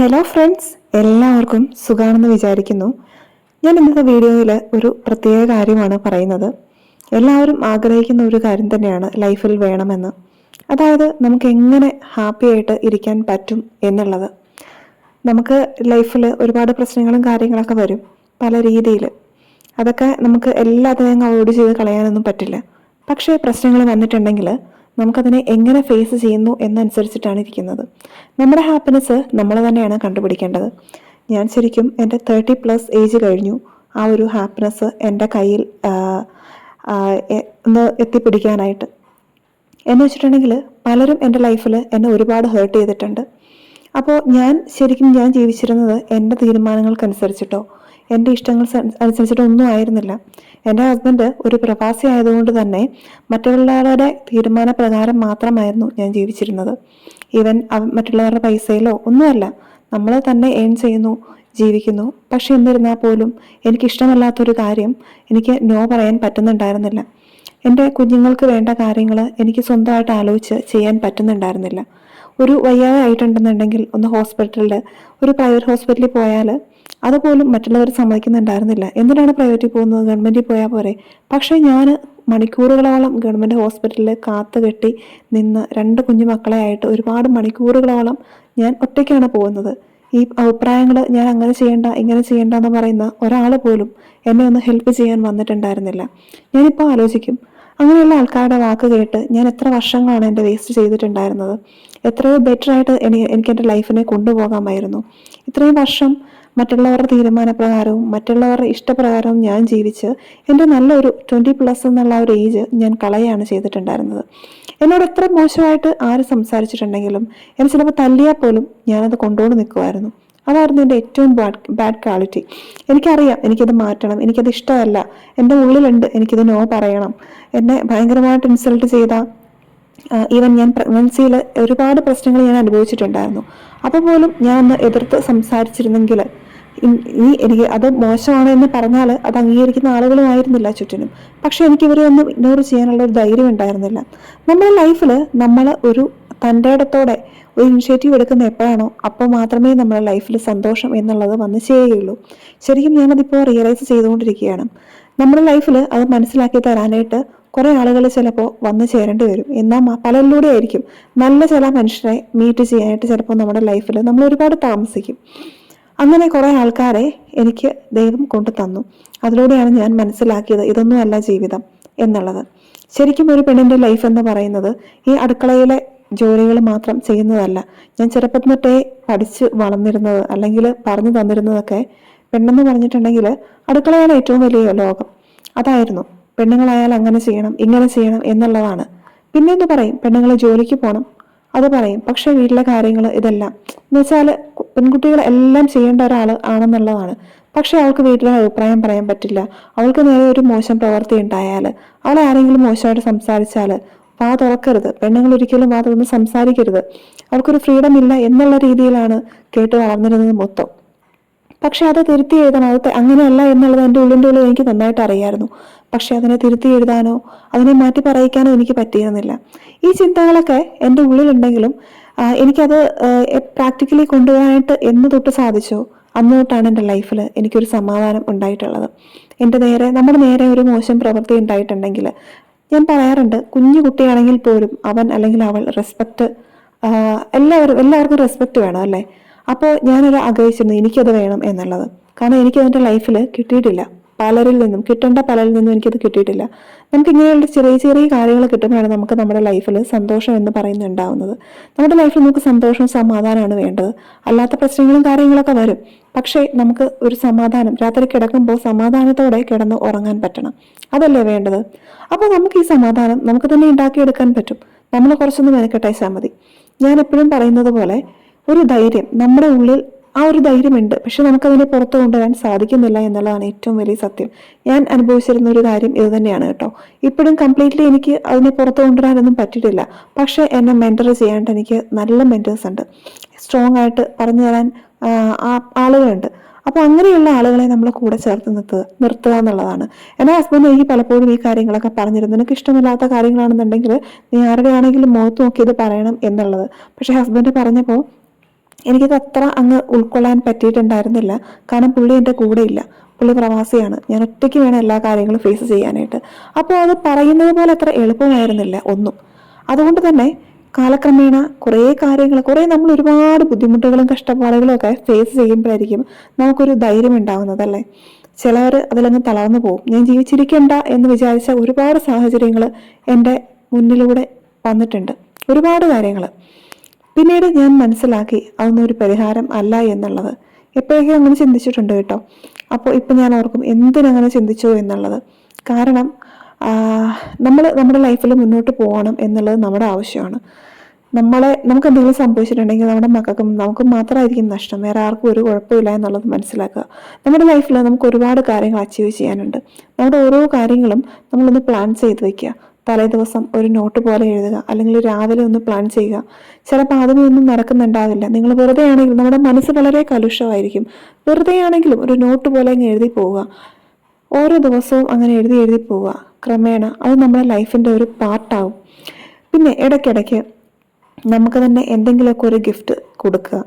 Hello friends എല്ലാവർക്കും സുഖാണെന്ന് വിചാരിക്കുന്നു. ഞാൻ ഇന്നത്തെ വീഡിയോയിൽ ഒരു പ്രത്യേക കാര്യമാണ് പറയുന്നത്. എല്ലാവരും ആഗ്രഹിക്കുന്ന ഒരു കാര്യം തന്നെയാണ് ലൈഫിൽ വേണമെന്ന്. അതായത് നമുക്ക് എങ്ങനെ ഹാപ്പി ആയിട്ട് ഇരിക്കാൻ പറ്റും എന്നുള്ളത്. നമുക്ക് ലൈഫിൽ ഒരുപാട് പ്രശ്നങ്ങളും കാര്യങ്ങളൊക്കെ വരും പല രീതിയിൽ അതൊക്കെ നമുക്ക് എല്ലാത്തിനെയും അവോയ്ഡ് ചെയ്ത് കളയാനൊന്നും പറ്റില്ല. പക്ഷേ പ്രശ്നങ്ങൾ വന്നിട്ടുണ്ടെങ്കിൽ നമുക്കതിനെ എങ്ങനെ ഫേസ് ചെയ്യുന്നു എന്നനുസരിച്ചിട്ടാണ് ഇരിക്കുന്നത്. നമ്മുടെ ഹാപ്പിനെസ് നമ്മൾ തന്നെയാണ് കണ്ടുപിടിക്കേണ്ടത്. ഞാൻ ശരിക്കും എന്റെ തേർട്ടി പ്ലസ് ഏജ് കഴിഞ്ഞു. ആ ഒരു ഹാപ്പിനെസ് എന്റെ കയ്യിൽ ഒന്ന് എത്തിപ്പിടിക്കാനായിട്ട്. എന്ന് വെച്ചിട്ടുണ്ടെങ്കിൽ പലരും എന്റെ ലൈഫിൽ എന്നെ ഒരുപാട് ഹേർട്ട് ചെയ്തിട്ടുണ്ട്. അപ്പോൾ ഞാൻ ശരിക്കും ഞാൻ ജീവിച്ചിരുന്നത് എന്റെ തീരുമാനങ്ങൾക്കനുസരിച്ചിട്ടോ എന്റെ ഇഷ്ടങ്ങൾ അനുസരിച്ചിട്ടൊന്നും ആയിരുന്നില്ല. എന്റെ ഹസ്ബൻഡ് ഒരു പ്രവാസി ആയതുകൊണ്ട് തന്നെ മറ്റുള്ളവരുടെ തീരുമാനപ്രകാരം മാത്രമായിരുന്നു ഞാൻ ജീവിച്ചിരുന്നത്. ഈവൻ മറ്റുള്ളവരുടെ പൈസയിലോ ഒന്നുമല്ല നമ്മൾ തന്നെ ഏൺ ചെയ്യുന്നു ജീവിക്കുന്നു. പക്ഷെ എന്നിരുന്നാൽ പോലും എനിക്കിഷ്ടമല്ലാത്തൊരു കാര്യം എനിക്ക് നോ പറയാൻ പറ്റുന്നുണ്ടായിരുന്നില്ല. എന്റെ കുഞ്ഞുങ്ങൾക്ക് വേണ്ട കാര്യങ്ങൾ എനിക്ക് സ്വന്തമായിട്ട് ആലോചിച്ച് ചെയ്യാൻ പറ്റുന്നുണ്ടായിരുന്നില്ല. ഒരു വയ്യാതെ ആയിട്ടുണ്ടെന്നുണ്ടെങ്കിൽ ഒന്ന് ഹോസ്പിറ്റലിൽ ഒരു പ്രൈവറ്റ് ഹോസ്പിറ്റലിൽ പോയാൽ അതുപോലും മറ്റുള്ളവർ സമ്മതിക്കുന്നുണ്ടായിരുന്നില്ല. എന്തിനാണ് പ്രൈവറ്റിൽ പോകുന്നത്? ഗവൺമെന്റിൽ പോയാൽ പോരെ. പക്ഷേ ഞാൻ മണിക്കൂറുകളോളം ഗവൺമെന്റ് ഹോസ്പിറ്റലിൽ കാത്തു കെട്ടി നിന്ന് രണ്ട് കുഞ്ഞു മക്കളെ ആയിട്ട് ഒരുപാട് മണിക്കൂറുകളോളം ഞാൻ ഒറ്റയ്ക്കാണ് പോകുന്നത്. ഈ അഭിപ്രായങ്ങൾ ഞാൻ അങ്ങനെ ചെയ്യേണ്ട ഇങ്ങനെ ചെയ്യേണ്ട എന്ന് പറയുന്ന ഒരാൾ പോലും എന്നെ ഒന്ന് ഹെൽപ്പ് ചെയ്യാൻ വന്നിട്ടുണ്ടായിരുന്നില്ല. ഞാനിപ്പോൾ ആലോചിക്കും. അങ്ങനെയുള്ള ആൾക്കാരുടെ വാക്ക് കേട്ട് ഞാൻ എത്ര വർഷങ്ങളാണ് എന്റെ വേസ്റ്റ് ചെയ്തിട്ടുണ്ടായിരുന്നത്? എത്രയോ ബെറ്ററായിട്ട് എനിക്ക് എന്റെ ലൈഫിനെ കൊണ്ടുപോകാമായിരുന്നു. ഇത്രയും വർഷം മറ്റുള്ളവരുടെ തീരുമാനപ്രകാരവും മറ്റുള്ളവരുടെ ഇഷ്ടപ്രകാരവും ഞാൻ ജീവിച്ച് എന്റെ നല്ലൊരു ട്വന്റി പ്ലസ് എന്നുള്ള ഒരു ഏജ് ഞാൻ കളയാണ് ചെയ്തിട്ടുണ്ടായിരുന്നത്. എന്നോട് എത്ര മോശമായിട്ട് ആര് സംസാരിച്ചിട്ടുണ്ടെങ്കിലും എന്നെ ചിലപ്പോൾ തല്ലിയാൽ പോലും ഞാനത് കൊണ്ടുകൊണ്ട് നിൽക്കുമായിരുന്നു. അതായിരുന്നു എന്റെ ഏറ്റവും ബാഡ് ബാഡ് ക്വാളിറ്റി എനിക്കറിയാം എനിക്കത് മാറ്റണം എനിക്കത് ഇഷ്ടമല്ല എന്റെ ഉള്ളിലുണ്ട് എനിക്കിത് നോ പറയണം. എന്നെ ഭയങ്കരമായിട്ട് ഇൻസൾട്ട് ചെയ്ത ഈവൻ ഞാൻ പ്രഗ്നൻസിയിൽ ഒരുപാട് പ്രശ്നങ്ങൾ ഞാൻ അനുഭവിച്ചിട്ടുണ്ടായിരുന്നു. അപ്പോൾ പോലും ഞാൻ ഒന്ന് എതിർത്ത് സംസാരിച്ചിരുന്നെങ്കിൽ ഈ എനിക്ക് അത് മോശമാണ് എന്ന് പറഞ്ഞാൽ അത് അംഗീകരിക്കുന്ന ആളുകളുമായിരുന്നില്ല ചുറ്റിനും. പക്ഷെ എനിക്ക് ഇവരെ ഒന്നും ഇഗ്നോർ ചെയ്യാനുള്ള ഒരു ധൈര്യം ഉണ്ടായിരുന്നില്ല. നമ്മുടെ ലൈഫിൽ നമ്മൾ ഒരു തന്റെ ഇടത്തോടെ ഒരു ഇനിഷ്യേറ്റീവ് എടുക്കുന്ന എപ്പോഴാണോ അപ്പോൾ മാത്രമേ നമ്മുടെ ലൈഫിൽ സന്തോഷം എന്നുള്ളത് വന്ന് ചെയ്യുകയുള്ളൂ ശരിക്കും ഞാനതിപ്പോൾ റിയലൈസ് ചെയ്തുകൊണ്ടിരിക്കുകയാണ്. നമ്മുടെ ലൈഫിൽ അത് മനസ്സിലാക്കി തരാനായിട്ട് കുറേ ആളുകൾ ചിലപ്പോൾ വന്നു ചേരേണ്ടി വരും. എന്നാൽ പലരിലൂടെ ആയിരിക്കും നല്ല ചില മനുഷ്യരെ മീറ്റ് ചെയ്യാനായിട്ട് ചിലപ്പോൾ നമ്മുടെ ലൈഫിൽ നമ്മൾ ഒരുപാട് താമസിക്കും. അങ്ങനെ കുറേ ആൾക്കാരെ എനിക്ക് ദൈവം കൊണ്ടു തന്നു. അതിലൂടെയാണ് ഞാൻ മനസ്സിലാക്കിയത് ഇതൊന്നുമല്ല ജീവിതം എന്നുള്ളത്. ശരിക്കും ഒരു പെണ്ണിന്റെ ലൈഫ് എന്ന് പറയുന്നത് ഈ അടുക്കളയിലെ ജോലികൾ മാത്രം ചെയ്യുന്നതല്ല. ഞാൻ ചെറുപ്പം തൊട്ടേ പഠിച്ച് വളർന്നിരുന്നത് അല്ലെങ്കിൽ പറഞ്ഞു തന്നിരുന്നതൊക്കെ പെണ്ണെന്ന് പറഞ്ഞിട്ടുണ്ടെങ്കിൽ അടുക്കളയാണ് ഏറ്റവും വലിയ ലോകം അതായിരുന്നു. പെണ്ണുങ്ങളായാൽ അങ്ങനെ ചെയ്യണം ഇങ്ങനെ ചെയ്യണം എന്നുള്ളതാണ്. പിന്നെ എന്ന് പറയും? പെണ്ണുങ്ങൾ ജോലിക്ക് പോകണം അത് പറയും. പക്ഷെ വീട്ടിലെ കാര്യങ്ങൾ ഇതെല്ലാം. എന്ന് വെച്ചാൽ പെൺകുട്ടികൾ എല്ലാം ചെയ്യേണ്ട ഒരാൾ ആണെന്നുള്ളതാണ്. പക്ഷെ അവൾക്ക് വീട്ടിലെ അഭിപ്രായം പറയാൻ പറ്റില്ല. അവൾക്ക് നേരെ ഒരു മോശം പ്രവൃത്തി ഉണ്ടായാൽ അവളെ ആരെങ്കിലും മോശമായിട്ട് സംസാരിച്ചാൽ വാ തുറക്കരുത്. പെണ്ണുങ്ങൾ ഒരിക്കലും വാ തുറന്ന് സംസാരിക്കരുത്. അവൾക്കൊരു ഫ്രീഡം ഇല്ല എന്നുള്ള രീതിയിലാണ് കേട്ട് വളർന്നിരുന്നത് മൊത്തം. പക്ഷെ അത് തിരുത്തി എഴുതണം. അത് അങ്ങനെയല്ല എന്നുള്ളത് എന്റെ ഉള്ളിന്റെ ഉള്ളിൽ എനിക്ക് നന്നായിട്ട് അറിയായിരുന്നു. പക്ഷെ അതിനെ തിരുത്തി എഴുതാനോ അതിനെ മാറ്റി പറയിക്കാനോ എനിക്ക് പറ്റിയിരുന്നില്ല. ഈ ചിന്തകളൊക്കെ എന്റെ ഉള്ളിലുണ്ടെങ്കിലും എനിക്കത് പ്രാക്ടിക്കലി കൊണ്ടുപോകാനായിട്ട് എന്ന് തൊട്ട് സാധിച്ചോ? അന്ന് തൊട്ടാണ് എന്റെ ലൈഫിൽ എനിക്കൊരു സമാധാനം ഉണ്ടായിട്ടുള്ളത്. എന്റെ നേരെ നമ്മുടെ നേരെ ഒരു മോശം പ്രവൃത്തി ഉണ്ടായിട്ടുണ്ടെങ്കിൽ ഞാൻ പറയാറുണ്ട് കുഞ്ഞു കുട്ടിയാണെങ്കിൽ പോലും അവൻ അല്ലെങ്കിൽ അവൾ റെസ്പെക്റ്റ് എല്ലാവരും എല്ലാവർക്കും റെസ്പെക്റ്റ് വേണം അല്ലേ? അപ്പോൾ ഞാനൊരു ആഗ്രഹിച്ചിരുന്നു എനിക്കത് വേണം എന്നുള്ളത്. കാരണം എനിക്കതിന്റെ ലൈഫിൽ കിട്ടിയിട്ടില്ല. പലരിൽ നിന്നും കിട്ടേണ്ട പലരിൽ നിന്നും എനിക്കത് കിട്ടിയിട്ടില്ല. നമുക്ക് ഇങ്ങനെയുള്ള ചെറിയ ചെറിയ കാര്യങ്ങൾ കിട്ടുമ്പോഴാണ് നമുക്ക് നമ്മുടെ ലൈഫിൽ സന്തോഷം എന്ന് പറയുന്നത് ഉണ്ടാവുന്നത് നമ്മുടെ ലൈഫിൽ നമുക്ക് സന്തോഷവും സമാധാനമാണ് വേണ്ടത്. അല്ലാത്ത പ്രശ്നങ്ങളും കാര്യങ്ങളൊക്കെ വരും. പക്ഷേ നമുക്ക് ഒരു സമാധാനം രാത്രി കിടക്കുമ്പോൾ സമാധാനത്തോടെ കിടന്ന് ഉറങ്ങാൻ പറ്റണം. അതല്ലേ വേണ്ടത്? അപ്പോൾ നമുക്ക് ഈ സമാധാനം നമുക്ക് തന്നെ ഉണ്ടാക്കിയെടുക്കാൻ പറ്റും. നമ്മൾ കുറച്ചൊന്ന് മെനക്കെട്ടയച്ചാൽ മതി. ഞാൻ എപ്പോഴും പറയുന്നത് പോലെ ഒരു ധൈര്യം നമ്മുടെ ഉള്ളിൽ ആ ഒരു ധൈര്യമുണ്ട്. പക്ഷെ നമുക്കതിനെ പുറത്തു കൊണ്ടുവരാൻ സാധിക്കുന്നില്ല എന്നുള്ളതാണ് ഏറ്റവും വലിയ സത്യം. ഞാൻ അനുഭവിച്ചിരുന്ന ഒരു കാര്യം ഇത് തന്നെയാണ് കേട്ടോ. ഇപ്പോഴും കംപ്ലീറ്റ്ലി എനിക്ക് അതിനെ പുറത്തു കൊണ്ടുവരാനൊന്നും പറ്റിയിട്ടില്ല. പക്ഷേ എന്നെ മെന്റർ ചെയ്യാനായിട്ട് എനിക്ക് നല്ല മെന്റേഴ്സ് ഉണ്ട്. സ്ട്രോങ് ആയിട്ട് പറഞ്ഞു തരാൻ ആളുകളുണ്ട്. അപ്പോൾ അങ്ങനെയുള്ള ആളുകളെ നമ്മൾ കൂടെ ചേർത്ത് നിർത്തുക നിർത്തുക എന്നുള്ളതാണ്. എന്റെ ഹസ്ബൻഡ് എനിക്ക് പലപ്പോഴും ഈ കാര്യങ്ങളൊക്കെ പറഞ്ഞിരുന്നു. നിനക്ക് ഇഷ്ടമില്ലാത്ത കാര്യങ്ങളാണെന്നുണ്ടെങ്കിൽ നീ ആരുടെ ആണെങ്കിലും മുഖത്ത് നോക്കി ഇത് പറയണം എന്നുള്ളത്. പക്ഷേ ഹസ്ബൻഡ് പറഞ്ഞപ്പോൾ എനിക്കത് അത്ര അങ്ങ് ഉൾക്കൊള്ളാൻ പറ്റിയിട്ടുണ്ടായിരുന്നില്ല. കാരണം പുള്ളി എന്റെ കൂടെ ഇല്ല പുള്ളി പ്രവാസിയാണ്. ഞാൻ ഒറ്റയ്ക്ക് വേണം എല്ലാ കാര്യങ്ങളും ഫേസ് ചെയ്യാനായിട്ട്. അപ്പോൾ അത് പറയുന്നത് പോലെ അത്ര എളുപ്പമായിരുന്നില്ല ഒന്നും. അതുകൊണ്ട് തന്നെ കാലക്രമേണ കുറേ കാര്യങ്ങൾ കുറേ നമ്മൾ ഒരുപാട് ബുദ്ധിമുട്ടുകളും കഷ്ടപ്പാടുകളും ഒക്കെ ഫേസ് ചെയ്യുമ്പോഴായിരിക്കും നമുക്കൊരു ധൈര്യം ഉണ്ടാവുന്നത് അല്ലേ? ചിലവർ അതിലങ്ങ് തളർന്നു പോകും. ഞാൻ ജീവിച്ചിരിക്കണ്ട എന്ന് വിചാരിച്ച ഒരുപാട് സാഹചര്യങ്ങൾ എന്റെ മുന്നിലൂടെ വന്നിട്ടുണ്ട്. ഒരുപാട് കാര്യങ്ങൾ. പിന്നീട് ഞാൻ മനസ്സിലാക്കി അതൊന്നും ഒരു പരിഹാരം അല്ല എന്നുള്ളത്. എപ്പോഴൊക്കെ അങ്ങനെ ചിന്തിച്ചിട്ടുണ്ട് കേട്ടോ. അപ്പോൾ ഇപ്പം ഞാൻ ഓർക്കും എന്തിനങ്ങനെ ചിന്തിച്ചു എന്നുള്ളത്. കാരണം നമ്മൾ നമ്മുടെ ലൈഫിൽ മുന്നോട്ട് പോകണം എന്നുള്ളത് നമ്മുടെ ആവശ്യമാണ്. നമ്മളെ നമുക്ക് എന്തെങ്കിലും സംഭവിച്ചിട്ടുണ്ടെങ്കിൽ നമ്മുടെ മക്കൾക്കും നമുക്ക് മാത്രമായിരിക്കും നഷ്ടം. വേറെ ആർക്കും ഒരു കുഴപ്പമില്ല എന്നുള്ളത് മനസ്സിലാക്കുക. നമ്മുടെ ലൈഫിൽ നമുക്ക് ഒരുപാട് കാര്യങ്ങൾ അച്ചീവ് ചെയ്യാനുണ്ട്. നമ്മുടെ ഓരോ കാര്യങ്ങളും നമ്മളൊന്ന് പ്ലാൻ ചെയ്ത് വെക്കുക. തലേ ദിവസം ഒരു നോട്ട് പോലെ എഴുതുക. അല്ലെങ്കിൽ രാവിലെ ഒന്ന് പ്ലാൻ ചെയ്യുക. ചിലപ്പോൾ അതിനൊന്നും നടക്കുന്നുണ്ടാവില്ല നിങ്ങൾ വെറുതെ ആണെങ്കിലും നമ്മുടെ മനസ്സ് വളരെ കലുഷമായിരിക്കും. വെറുതെ ആണെങ്കിലും ഒരു നോട്ട് പോലെ അങ്ങ് എഴുതി പോവുക. ഓരോ ദിവസവും അങ്ങനെ എഴുതി എഴുതി പോവുക. ക്രമേണ അത് നമ്മുടെ ലൈഫിന്റെ ഒരു പാർട്ടാവും പിന്നെ ഇടയ്ക്കിടയ്ക്ക് നമുക്ക് തന്നെ എന്തെങ്കിലുമൊക്കെ ഒരു ഗിഫ്റ്റ് കൊടുക്കുക.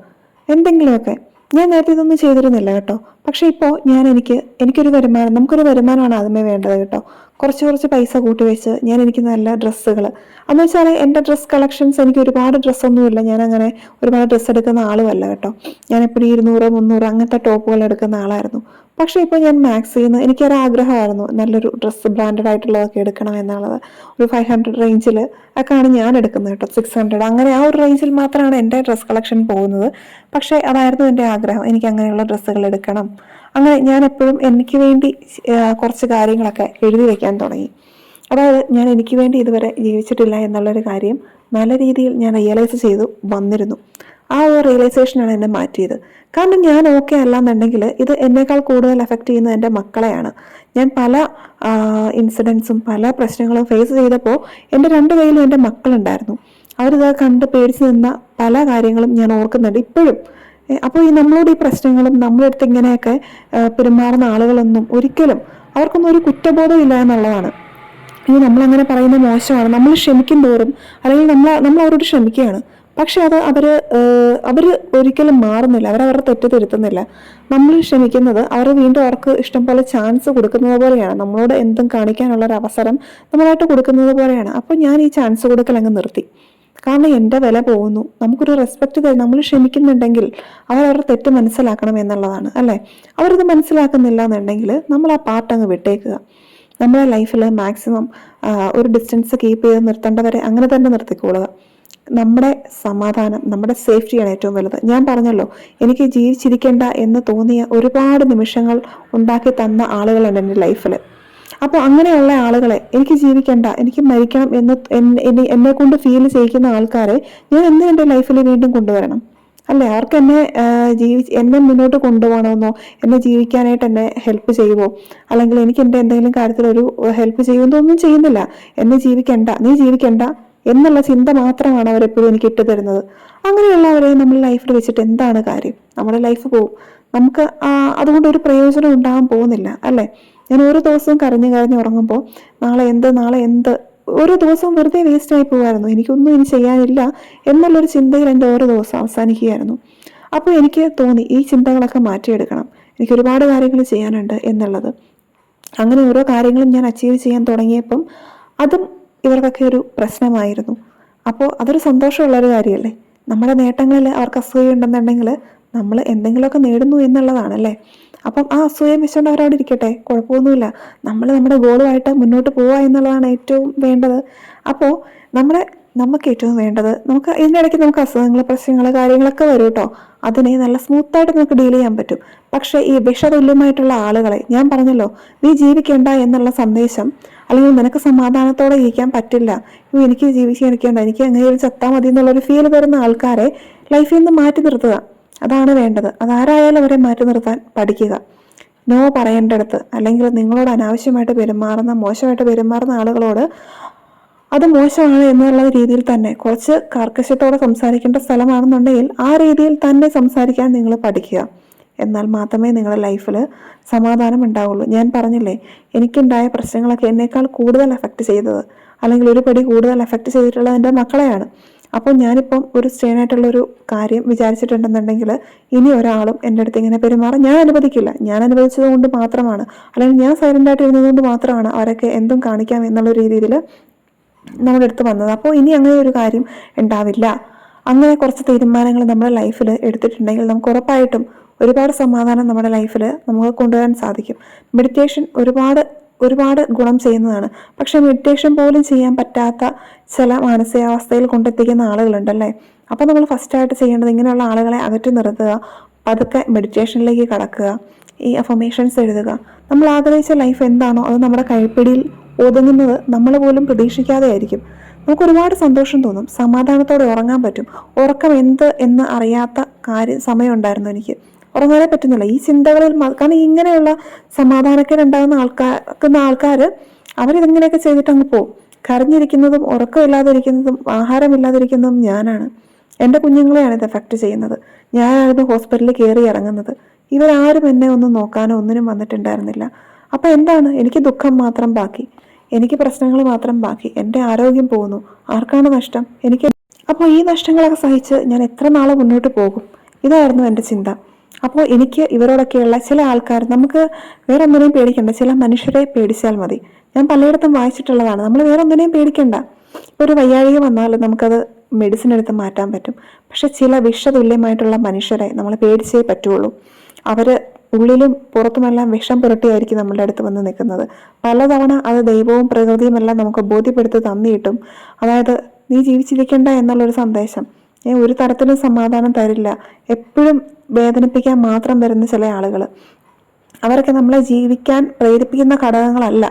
എന്തെങ്കിലുമൊക്കെ. ഞാൻ നേരത്തെ ഇതൊന്നും ചെയ്തിരുന്നില്ല കേട്ടോ. പക്ഷേ ഇപ്പോൾ ഞാൻ എനിക്ക് എനിക്കൊരു വരുമാനം നമുക്കൊരു വരുമാനമാണ് ആദ്യമേ വേണ്ടത് കേട്ടോ. കുറച്ച് കുറച്ച് പൈസ കൂട്ടി വെച്ച് ഞാൻ എനിക്ക് നല്ല ഡ്രസ്സുകൾ എന്ന് വെച്ചാൽ എന്റെ ഡ്രസ്സ് കളക്ഷൻസ് എനിക്ക് ഒരുപാട് ഡ്രസ്സൊന്നുമില്ല. ഞാൻ അങ്ങനെ ഒരുപാട് ഡ്രസ്സ് എടുക്കുന്ന ആളുമല്ല കേട്ടോ. ഞാൻ എപ്പോഴും ഇരുന്നൂറ് മുന്നൂറ് അങ്ങനത്തെ ടോപ്പുകൾ എടുക്കുന്ന ആളായിരുന്നു. പക്ഷേ ഇപ്പോൾ ഞാൻ മാക്സിൽ എനിക്കൊരു ആഗ്രഹമായിരുന്നു നല്ലൊരു ഡ്രസ്സ് ബ്രാൻഡഡ് ആയിട്ടുള്ളതൊക്കെ എടുക്കണം എന്നുള്ളത്. ഒരു ഫൈവ് ഹൺഡ്രഡ് റേഞ്ചിൽ ഒക്കെയാണ് ഞാൻ എടുക്കുന്നത് കേട്ടോ സിക്സ് ഹൺഡ്രഡ്. അങ്ങനെ ആ ഒരു റേഞ്ചിൽ മാത്രമാണ് എന്റെ ഡ്രസ്സ് കളക്ഷൻ പോകുന്നത്. പക്ഷേ അതായിരുന്നു എന്റെ ആഗ്രഹം എനിക്ക് അങ്ങനെയുള്ള ഡ്രസ്സുകൾ എടുക്കണം. അങ്ങനെ ഞാൻ എപ്പോഴും എനിക്ക് വേണ്ടി കുറച്ച് കാര്യങ്ങളൊക്കെ എഴുതി വയ്ക്കാൻ തുടങ്ങി. അതായത് ഞാൻ എനിക്ക് വേണ്ടി ഇതുവരെ ജീവിച്ചിട്ടില്ല എന്നുള്ളൊരു കാര്യം നല്ല രീതിയിൽ ഞാൻ റിയലൈസ് ചെയ്തു വന്നിരുന്നു. ആ ഒരു റിയലൈസേഷനാണ് എന്നെ മാറ്റിയത്. കാരണം ഞാൻ ഓക്കെ അല്ലാന്നുണ്ടെങ്കിൽ ഇത് എന്നേക്കാൾ കൂടുതൽ എഫക്റ്റ് ചെയ്യുന്നത് എന്റെ മക്കളെയാണ്. ഞാൻ പല ഇൻസിഡൻസും പല പ്രശ്നങ്ങളും ഫേസ് ചെയ്തപ്പോൾ എന്റെ രണ്ട് കയ്യിലും എന്റെ മക്കളുണ്ടായിരുന്നു. അവരിത് കണ്ട് പേടിച്ച് നിന്ന പല കാര്യങ്ങളും ഞാൻ ഓർക്കുന്നുണ്ട് ഇപ്പോഴും. അപ്പോൾ ഈ നമ്മളോട് ഈ പ്രശ്നങ്ങളും നമ്മളെടുത്ത് ഇങ്ങനെയൊക്കെ പെരുമാറുന്ന ആളുകളൊന്നും ഒരിക്കലും അവർക്കൊന്നും ഒരു കുറ്റബോധം ഇല്ല എന്നുള്ളതാണ്. ഇനി നമ്മളങ്ങനെ പറയുന്ന മോശമാണ്. നമ്മൾ ക്ഷമിക്കും തോറും അല്ലെങ്കിൽ നമ്മൾ നമ്മൾ അവരോട് ക്ഷമിക്കുകയാണ്. പക്ഷെ അത് അവർ അവർ ഒരിക്കലും മാറുന്നില്ല. അവരവരുടെ തെറ്റ് തിരുത്തുന്നില്ല. നമ്മൾ ക്ഷമിക്കുന്നത് അവർ വീണ്ടും അവർക്ക് ഇഷ്ടം പോലെ ചാൻസ് കൊടുക്കുന്നത് പോലെയാണ്. നമ്മളോട് എന്തും കാണിക്കാനുള്ള ഒരു അവസരം നമ്മളായിട്ട് കൊടുക്കുന്നത് പോലെയാണ്. അപ്പോൾ ഞാൻ ഈ ചാൻസ് കൊടുക്കൽ അങ്ങ് നിർത്തി. കാരണം എന്റെ വില പോകുന്നു. നമുക്കൊരു റെസ്പെക്റ്റ് തരും. നമ്മൾ ക്ഷമിക്കുന്നുണ്ടെങ്കിൽ അവർ അവരുടെ തെറ്റ് മനസ്സിലാക്കണം എന്നുള്ളതാണ് അല്ലേ? അവരത് മനസ്സിലാക്കുന്നില്ല എന്നുണ്ടെങ്കിൽ നമ്മൾ ആ പാർട്ട് അങ്ങ് വിട്ടേക്കുക. നമ്മുടെ ലൈഫിൽ മാക്സിമം ഒരു ഡിസ്റ്റൻസ് കീപ്പ് ചെയ്ത് നിർത്തേണ്ടവരെ അങ്ങനെ തന്നെ നിർത്തിക്കൊള്ളുക. നമ്മുടെ സമാധാനം നമ്മുടെ സേഫ്റ്റിയാണ് ഏറ്റവും വലുത്. ഞാൻ പറഞ്ഞല്ലോ എനിക്ക് ജീവിച്ചിരിക്കേണ്ട എന്ന് തോന്നിയ ഒരുപാട് നിമിഷങ്ങൾ ഉണ്ടാക്കി തന്ന ആളുകളാണ് എന്റെ ലൈഫിൽ അപ്പോൾ അങ്ങനെയുള്ള ആളുകളെ എനിക്ക് ജീവിക്കേണ്ട എനിക്ക് മരിക്കണം എന്ന് എന്നെ കൊണ്ട് ഫീൽ ചെയ്യിക്കുന്ന ആൾക്കാരെ ഞാൻ എന്തിനും എന്റെ ലൈഫിൽ വീണ്ടും കൊണ്ടുവരണം. അല്ലേ? അവർക്ക് എന്നെ ജീവി എന്നെ മുന്നോട്ട് കൊണ്ടുപോകണമെന്നോ എന്നെ ജീവിക്കാനായിട്ട് എന്നെ ഹെൽപ്പ് ചെയ്യുമോ അല്ലെങ്കിൽ എനിക്ക് എന്റെ എന്തെങ്കിലും കാര്യത്തിൽ ഒരു ഹെൽപ്പ് ചെയ്യുമെന്നോ ഒന്നും ചെയ്യുന്നില്ല. എന്നെ ജീവിക്കണ്ട നീ ജീവിക്കണ്ട. എന്നുള്ള ചിന്ത മാത്രമാണ് അവരെപ്പോഴും എനിക്ക് ഇട്ട് തരുന്നത്. അങ്ങനെയുള്ളവരെ നമ്മൾ ലൈഫിൽ വെച്ചിട്ട് എന്താണ് കാര്യം? നമ്മുടെ ലൈഫ് പോവും. നമുക്ക് അതുകൊണ്ട് ഒരു പ്രയോജനം ഉണ്ടാകാൻ പോകുന്നില്ല അല്ലേ? ഞാൻ ഓരോ ദിവസവും കരഞ്ഞു കരഞ്ഞു ഉറങ്ങുമ്പോൾ നാളെ എന്ത് നാളെ എന്ത് ഓരോ ദിവസവും വെറുതെ വേസ്റ്റ് ആയി പോകുമായിരുന്നു. എനിക്കൊന്നും ഇനി ചെയ്യാനില്ല എന്നുള്ളൊരു ചിന്തയിൽ എന്റെ ഓരോ ദിവസം അവസാനിക്കുകയായിരുന്നു. അപ്പോൾ എനിക്ക് തോന്നി ഈ ചിന്തകളൊക്കെ മാറ്റിയെടുക്കണം. എനിക്ക് ഒരുപാട് കാര്യങ്ങൾ ചെയ്യാനുണ്ട് എന്നുള്ളത്. അങ്ങനെ ഓരോ കാര്യങ്ങളും ഞാൻ അച്ചീവ് ചെയ്യാൻ തുടങ്ങിയപ്പം അതും ഇവർക്കൊക്കെ ഒരു പ്രശ്നമായിരുന്നു. അപ്പോൾ അതൊരു സന്തോഷമുള്ള ഒരു കാര്യമല്ലേ നമ്മുടെ നേട്ടങ്ങളിൽ അവർക്ക് അസൂയ ഉണ്ടെന്നുണ്ടെങ്കിൽ നമ്മൾ എന്തെങ്കിലുമൊക്കെ നേടുന്നു എന്നുള്ളതാണല്ലേ? അപ്പം ആ അസൂയം വെച്ചുകൊണ്ട് അവരവിടെ ഇരിക്കട്ടെ? കുഴപ്പമൊന്നുമില്ല. നമ്മൾ നമ്മുടെ ഗോളുമായിട്ട് മുന്നോട്ട് പോവുക എന്നുള്ളതാണ് ഏറ്റവും വേണ്ടത്. അപ്പോൾ നമ്മുടെ നമുക്ക് ഏറ്റവും വേണ്ടത് നമുക്ക് ഇതിനിടയ്ക്ക് നമുക്ക് അസുഖങ്ങൾ പ്രശ്നങ്ങൾ കാര്യങ്ങളൊക്കെ വരും കേട്ടോ. അതിനെ നല്ല സ്മൂത്തായിട്ട് നമുക്ക് ഡീൽ ചെയ്യാൻ പറ്റും. പക്ഷേ ഈ വിഷതുല്യമായിട്ടുള്ള ആളുകളെ ഞാൻ പറഞ്ഞല്ലോ നീ ജീവിക്കേണ്ട എന്നുള്ള സന്ദേശം അല്ലെങ്കിൽ നിനക്ക് സമാധാനത്തോടെ ജീവിക്കാൻ പറ്റില്ല. എനിക്ക് ജീവിച്ചിരിക്കേണ്ട എനിക്ക് എങ്ങനെയും ചത്താൽ മതി എന്നുള്ളൊരു ഫീൽ വരുന്ന ആൾക്കാരെ ലൈഫിൽ നിന്ന് മാറ്റി നിർത്തുക. അതാണ് വേണ്ടത്. അതാരായാലും അവരെ മാറ്റി നിർത്താൻ പഠിക്കുക. നോ പറയേണ്ടടുത്ത്. അല്ലെങ്കിൽ നിങ്ങളോട് അനാവശ്യമായിട്ട് പെരുമാറുന്ന മോശമായിട്ട് പെരുമാറുന്ന ആളുകളോട് അത് മോശമാണ് എന്നുള്ള രീതിയിൽ തന്നെ കുറച്ച് കർക്കശത്തോടെ സംസാരിക്കേണ്ട സ്ഥലമാണെന്നുണ്ടെങ്കിൽ ആ രീതിയിൽ തന്നെ സംസാരിക്കാൻ നിങ്ങൾ പഠിക്കുക. എന്നാൽ മാത്രമേ നിങ്ങളുടെ ലൈഫിൽ സമാധാനം ഉണ്ടാവുള്ളൂ. ഞാൻ പറഞ്ഞില്ലേ എനിക്കുണ്ടായ പ്രശ്നങ്ങളൊക്കെ എന്നേക്കാൾ കൂടുതൽ എഫക്റ്റ് ചെയ്തത് അല്ലെങ്കിൽ ഒരു പടി കൂടുതൽ എഫക്റ്റ് ചെയ്തിട്ടുള്ളത് എന്റെ മക്കളെയാണ്. അപ്പോൾ ഞാനിപ്പം ഒരു സ്റ്റേനായിട്ടുള്ളൊരു കാര്യം വിചാരിച്ചിട്ടുണ്ടെന്നുണ്ടെങ്കിൽ ഇനി ഒരാളും എന്റെ അടുത്ത് ഇങ്ങനെ പെരുമാറാൻ ഞാൻ അനുവദിക്കില്ല. ഞാൻ അനുവദിച്ചത് കൊണ്ട് മാത്രമാണ്. അല്ലെങ്കിൽ ഞാൻ സൈലന്റായിട്ട് ഇരുന്നത് കൊണ്ട് മാത്രമാണ് അവരൊക്കെ എന്തും കാണിക്കാം എന്നുള്ള രീതിയിൽ നമ്മുടെ അടുത്ത് വന്നത്. അപ്പോൾ ഇനി അങ്ങനെ ഒരു കാര്യം ഉണ്ടാവില്ല. അങ്ങനെ കുറച്ച് തീരുമാനങ്ങൾ നമ്മുടെ ലൈഫിൽ എടുത്തിട്ടുണ്ടെങ്കിൽ നമുക്ക് ഉറപ്പായിട്ടും ഒരുപാട് സമാധാനം നമ്മുടെ ലൈഫിൽ നമുക്ക് കൊണ്ടുവരാൻ സാധിക്കും. മെഡിറ്റേഷൻ ഒരുപാട് ഒരുപാട് ഗുണം ചെയ്യുന്നതാണ്. പക്ഷെ മെഡിറ്റേഷൻ പോലും ചെയ്യാൻ പറ്റാത്ത ചില മാനസികാവസ്ഥയിൽ കൊണ്ടെത്തിക്കുന്ന ആളുകളുണ്ടല്ലേ? അപ്പോൾ നമ്മൾ ഫസ്റ്റായിട്ട് ചെയ്യേണ്ടത് ഇങ്ങനെയുള്ള ആളുകളെ അകറ്റി നിർത്തുക പതുക്കെ മെഡിറ്റേഷനിലേക്ക് കടക്കുക ഈ അഫർമേഷൻസ് എഴുതുക. നമ്മൾ ആഗ്രഹിച്ച ലൈഫ് എന്താണോ അത് നമ്മുടെ കൈപ്പിടിയിൽ ഒതുങ്ങുന്നത് നമ്മൾ പോലും പ്രതീക്ഷിക്കാതെ ആയിരിക്കും. നമുക്ക് ഒരുപാട് സന്തോഷം തോന്നും സമാധാനത്തോടെ ഉറങ്ങാൻ പറ്റും. ഉറക്കം എന്ത് എന്ന് അറിയാത്ത കാര്യം സമയമുണ്ടായിരുന്നു എനിക്ക്. ഉറങ്ങാനേ പറ്റുന്നില്ല ഈ ചിന്തകളിൽ കാരണം ഇങ്ങനെയുള്ള സമാധാനക്കേട് ഉണ്ടാകുന്ന ആൾക്കാർക്കുന്ന ആൾക്കാർ അവരിതിങ്ങനെയൊക്കെ ചെയ്തിട്ട് അങ്ങ് പോകും കരഞ്ഞിരിക്കുന്നതും ഉറക്കമില്ലാതിരിക്കുന്നതും ആഹാരമില്ലാതിരിക്കുന്നതും ഞാനാണ്. എന്റെ കുഞ്ഞുങ്ങളെയാണ് ഇത് എഫക്റ്റ് ചെയ്യുന്നത്. ഞാനായിരുന്നു ഹോസ്പിറ്റലിൽ കയറി ഇറങ്ങുന്നത്. ഇവരാരും എന്നെ ഒന്നും നോക്കാനോ ഒന്നിനും വന്നിട്ടുണ്ടായിരുന്നില്ല. അപ്പം എന്താണ്? എനിക്ക് ദുഃഖം മാത്രം ബാക്കി. എനിക്ക് പ്രശ്നങ്ങൾ മാത്രം ബാക്കി. എന്റെ ആരോഗ്യം പോകുന്നു. ആർക്കാണ് നഷ്ടം? എനിക്ക് അപ്പോൾ ഈ നഷ്ടങ്ങളൊക്കെ സഹിച്ച് ഞാൻ എത്ര നാളെ മുന്നോട്ട് പോകും? ഇതായിരുന്നു എന്റെ ചിന്ത. അപ്പോൾ എനിക്ക് ഇവരോടൊക്കെയുള്ള ചില ആൾക്കാർ നമുക്ക് വേറെ ഒന്നിനെയും പേടിക്കണ്ട. ചില മനുഷ്യരെ പേടിച്ചാൽ മതി. ഞാൻ പലയിടത്തും വായിച്ചിട്ടുള്ളതാണ്. നമ്മൾ വേറെ ഒന്നിനെയും പേടിക്കണ്ട. ഇപ്പോൾ ഒരു വയ്യാഴിക വന്നാൽ നമുക്കത് മെഡിസിൻ എടുത്ത് മാറ്റാൻ പറ്റും. പക്ഷെ ചില വിഷതുല്യമായിട്ടുള്ള മനുഷ്യരെ നമ്മൾ പേടിച്ചേ പറ്റുള്ളൂ. അവർ ഉള്ളിലും പുറത്തുമെല്ലാം വിഷം പുരട്ടിയായിരിക്കും നമ്മളുടെ അടുത്ത് വന്ന് നിൽക്കുന്നത്. പലതവണ അത് ദൈവവും പ്രകൃതിയും എല്ലാം നമുക്ക് ബോധ്യപ്പെടുത്തി തന്നിട്ടും അതായത് നീ ജീവിച്ചിരിക്കണ്ട എന്നുള്ളൊരു സന്ദേശം. ഒരു തരത്തിലും സമാധാനം തരില്ല. എപ്പോഴും വേദനിപ്പിക്കാൻ മാത്രം വരുന്ന ചില ആളുകൾ അവരൊക്കെ നമ്മളെ ജീവിക്കാൻ പ്രേരിപ്പിക്കുന്ന ഘടകങ്ങളല്ല.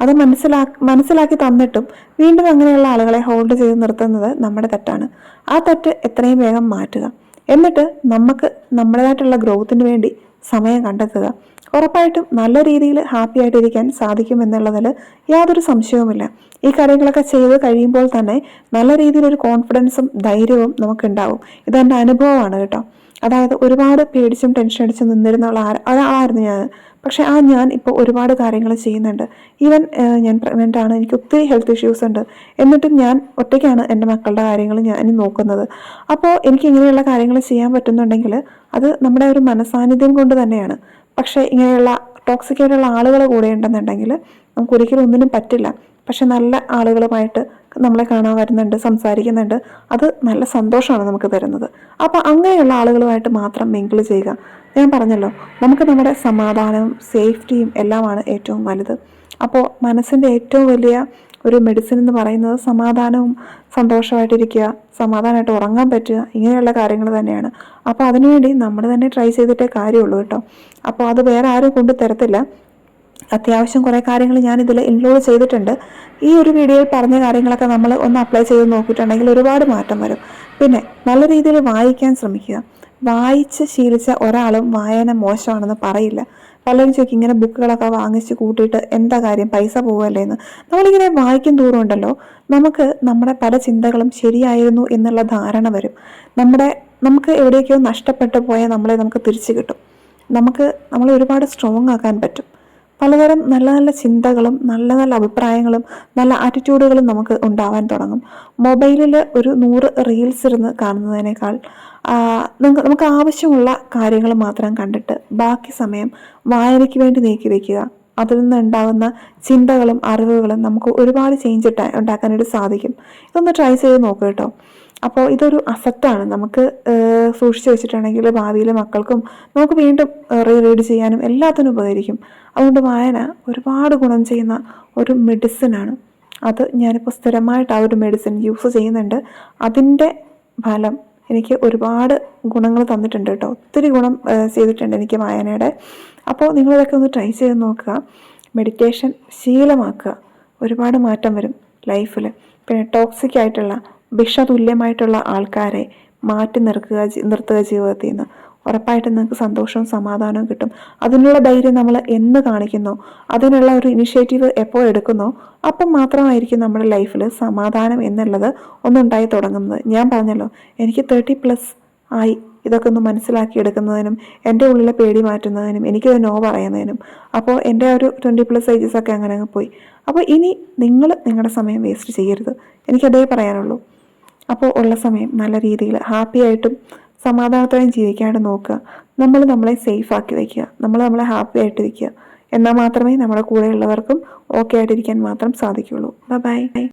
അത് മനസ്സിലാക്കി മനസ്സിലാക്കി തന്നിട്ടും വീണ്ടും അങ്ങനെയുള്ള ആളുകളെ ഹോൾഡ് ചെയ്ത് നിർത്തുന്നത് നമ്മുടെ തെറ്റാണ്. ആ തെറ്റ് എത്രയും വേഗം മാറ്റുക. എന്നിട്ട് നമുക്ക് നമ്മുടേതായിട്ടുള്ള ഗ്രോത്തിന് വേണ്ടി സമയം കണ്ടെത്തുക. ഉറപ്പായിട്ടും നല്ല രീതിയിൽ ഹാപ്പി ആയിട്ടിരിക്കാൻ സാധിക്കും എന്നുള്ളതിൽ യാതൊരു സംശയവുമില്ല. ഈ കാര്യങ്ങളൊക്കെ ചെയ്ത് കഴിയുമ്പോൾ തന്നെ നല്ല രീതിയിലൊരു കോൺഫിഡൻസും ധൈര്യവും നമുക്കുണ്ടാവും. ഇതെന്റെ അനുഭവമാണ് കേട്ടോ. അതായത് ഒരുപാട് പേടിച്ചും ടെൻഷൻ അടിച്ചും നിന്നിരുന്ന ഒരാളായിരുന്നു ഞാൻ? പക്ഷേ ആ ഞാൻ ഇപ്പോൾ ഒരുപാട് കാര്യങ്ങൾ ചെയ്യുന്നുണ്ട്. ഈവൻ ഞാൻ പ്രഗ്നന്റ് ആണ്. എനിക്ക് ഒത്തിരി ഹെൽത്ത് ഇഷ്യൂസ് ഉണ്ട്. എന്നിട്ടും ഞാൻ ഒറ്റയ്ക്കാണ് എന്റെ മക്കളുടെ കാര്യങ്ങൾ ഞാൻ നോക്കുന്നത്. അപ്പോൾ എനിക്ക് ഇങ്ങനെയുള്ള കാര്യങ്ങൾ ചെയ്യാൻ പറ്റുന്നുണ്ടെങ്കിൽ അത് നമ്മുടെ ഒരു മനസാന്നിധ്യം കൊണ്ട് തന്നെയാണ്. പക്ഷേ ഇങ്ങനെയുള്ള ടോക്സിക് ആയിട്ടുള്ള ആളുകൾ കൂടെ ഉണ്ടെന്നുണ്ടെങ്കിൽ നമുക്ക് ഒരിക്കലും ഒന്നിനും പറ്റില്ല. പക്ഷെ നല്ല ആളുകളുമായിട്ട് നമ്മളെ കാണാൻ വരുന്നുണ്ട് സംസാരിക്കുന്നുണ്ട്. അത് നല്ല സന്തോഷമാണ് നമുക്ക് തരുന്നത്. അപ്പോൾ അങ്ങനെയുള്ള ആളുകളുമായിട്ട് മാത്രം മിങ്കിൾ ചെയ്യുക. ഞാൻ പറഞ്ഞല്ലോ നമുക്ക് നമ്മുടെ സമാധാനവും സേഫ്റ്റിയും എല്ലാമാണ് ഏറ്റവും വലുത്. അപ്പോൾ മനസ്സിന്റെ ഏറ്റവും വലിയ ഒരു മെഡിസിൻ എന്ന് പറയുന്നത് സമാധാനവും സന്തോഷമായിട്ടിരിക്കുക സമാധാനമായിട്ട് ഉറങ്ങാൻ പറ്റുക ഇങ്ങനെയുള്ള കാര്യങ്ങൾ തന്നെയാണ്. അപ്പോൾ അതിനുവേണ്ടി നമ്മൾ തന്നെ ട്രൈ ചെയ്തിട്ടേ കാര്യമുള്ളൂ കേട്ടോ. അപ്പോൾ അത് വേറെ ആരും കൊണ്ട് തരത്തില്ല. അത്യാവശ്യം കുറേ കാര്യങ്ങൾ ഞാൻ ഇതിൽ ഇൻക്ലൂഡ് ചെയ്തിട്ടുണ്ട്. ഈ ഒരു വീഡിയോയിൽ പറഞ്ഞ കാര്യങ്ങളൊക്കെ നമ്മൾ ഒന്ന് അപ്ലൈ ചെയ്ത് നോക്കിയിട്ടുണ്ടെങ്കിൽ ഒരുപാട് മാറ്റം വരും. പിന്നെ നല്ല രീതിയിൽ വായിക്കാൻ ശ്രമിക്കുക. വായിച്ച് ശീലിച്ച ഒരാളും വായന മോശമാണെന്ന് പറയില്ല. പലരും ചോദിക്കും ഇങ്ങനെ ബുക്കുകളൊക്കെ വാങ്ങിച്ച് കൂട്ടിയിട്ട് എന്താ കാര്യം? പൈസ പോവല്ലേ എന്ന് നമ്മളിങ്ങനെ വായിക്കും തോറും ഉണ്ടല്ലോ. നമുക്ക് നമ്മുടെ പല ചിന്തകളും ശരിയായിരുന്നു എന്നുള്ള ധാരണ വരും. നമ്മുടെ നമുക്ക് എവിടെയൊക്കെയോ നഷ്ടപ്പെട്ടു പോയാൽ നമ്മളെ നമുക്ക് തിരിച്ചു കിട്ടും. നമുക്ക് നമ്മളെ ഒരുപാട് സ്ട്രോങ് ആക്കാൻ പറ്റും. പലതരം നല്ല നല്ല ചിന്തകളും നല്ല നല്ല അഭിപ്രായങ്ങളും നല്ല ആറ്റിറ്റ്യൂഡുകളും നമുക്ക് ഉണ്ടാവാൻ തുടങ്ങും. മൊബൈലിൽ ഒരു നൂറ് റീൽസ് ഇരുന്ന് കാണുന്നതിനേക്കാൾ നമുക്ക് നമുക്ക് ആവശ്യമുള്ള കാര്യങ്ങൾ മാത്രം കണ്ടിട്ട് ബാക്കി സമയം വായനയ്ക്ക് വേണ്ടി നീക്കി വയ്ക്കുക അതിൽ നിന്ന് ഉണ്ടാകുന്ന ചിന്തകളും അറിവുകളും നമുക്ക് ഒരുപാട് ചേഞ്ച് ഉണ്ടാക്കാനായിട്ട് സാധിക്കും. ഇതൊന്ന് ട്രൈ ചെയ്ത് നോക്കുക കേട്ടോ. അപ്പോൾ ഇതൊരു അസറ്റാണ് നമുക്ക് സൂക്ഷിച്ചു വെച്ചിട്ടുണ്ടെങ്കിൽ ഭാവിയിൽ മക്കൾക്കും നമുക്ക് വീണ്ടും റീ റീഡ് ചെയ്യാനും എല്ലാത്തിനും ഉപകരിക്കും. അതുകൊണ്ട് വായന ഒരുപാട് ഗുണം ചെയ്യുന്ന ഒരു മെഡിസിനാണ്. അത് ഞാനിപ്പോൾ സ്ഥിരമായിട്ട് ആ ഒരു മെഡിസിൻ യൂസ് ചെയ്യുന്നുണ്ട്. അതിന്റെ ഫലം എനിക്ക് ഒരുപാട് ഗുണങ്ങൾ തന്നിട്ടുണ്ട് കേട്ടോ. ഒത്തിരി ഗുണം ചെയ്തിട്ടുണ്ട് എനിക്ക് വായനയുടെ. അപ്പോൾ നിങ്ങളിതൊക്കെ ഒന്ന് ട്രൈ ചെയ്ത് നോക്കുക. മെഡിറ്റേഷൻ ശീലമാക്കുക. ഒരുപാട് മാറ്റം വരും ലൈഫിൽ പിന്നെ ടോക്സിക് ആയിട്ടുള്ള വിഷതുല്യമായിട്ടുള്ള ആൾക്കാരെ മാറ്റി നിർക്കുക നിർത്തുക ജീവിതത്തിൽ നിന്ന്. ഉറപ്പായിട്ടും നിങ്ങൾക്ക് സന്തോഷവും സമാധാനവും കിട്ടും. അതിനുള്ള ധൈര്യം നമ്മൾ എന്ന് കാണിക്കുന്നോ അതിനുള്ള ഒരു ഇനിഷ്യേറ്റീവ് എപ്പോൾ എടുക്കുന്നോ അപ്പം മാത്രമായിരിക്കും നമ്മുടെ ലൈഫിൽ സമാധാനം എന്നുള്ളത് ഒന്നുണ്ടായി തുടങ്ങുന്നത്. ഞാൻ പറഞ്ഞല്ലോ എനിക്ക് തേർട്ടി പ്ലസ് ആയി. ഇതൊക്കെ ഒന്ന് മനസ്സിലാക്കി എടുക്കുന്നതിനും എന്റെ ഉള്ളിലെ പേടി മാറ്റുന്നതിനും എനിക്കത് നോ പറയുന്നതിനും. അപ്പോൾ എന്റെ ഒരു ട്വന്റി പ്ലസ് ഏജസ് ഒക്കെ അങ്ങനെ അങ്ങ് പോയി. അപ്പോൾ ഇനി നിങ്ങൾ നിങ്ങളുടെ സമയം വേസ്റ്റ് ചെയ്യരുത്. എനിക്കതേ പറയാനുള്ളൂ. അപ്പോൾ ഉള്ള സമയം നല്ല രീതിയിൽ ഹാപ്പി ആയിട്ടും സമാധാനത്തോടെയും ജീവിക്കാനായിട്ട് നോക്കുക. നമ്മൾ നമ്മളെ സേഫ് ആക്കി വയ്ക്കുക നമ്മൾ നമ്മളെ ഹാപ്പി ആയിട്ട് വയ്ക്കുക എന്നാൽ മാത്രമേ നമ്മുടെ കൂടെയുള്ളവർക്കും ഓക്കെ ആയിട്ടിരിക്കാൻ മാത്രം സാധിക്കുകയുള്ളൂ. Bye bye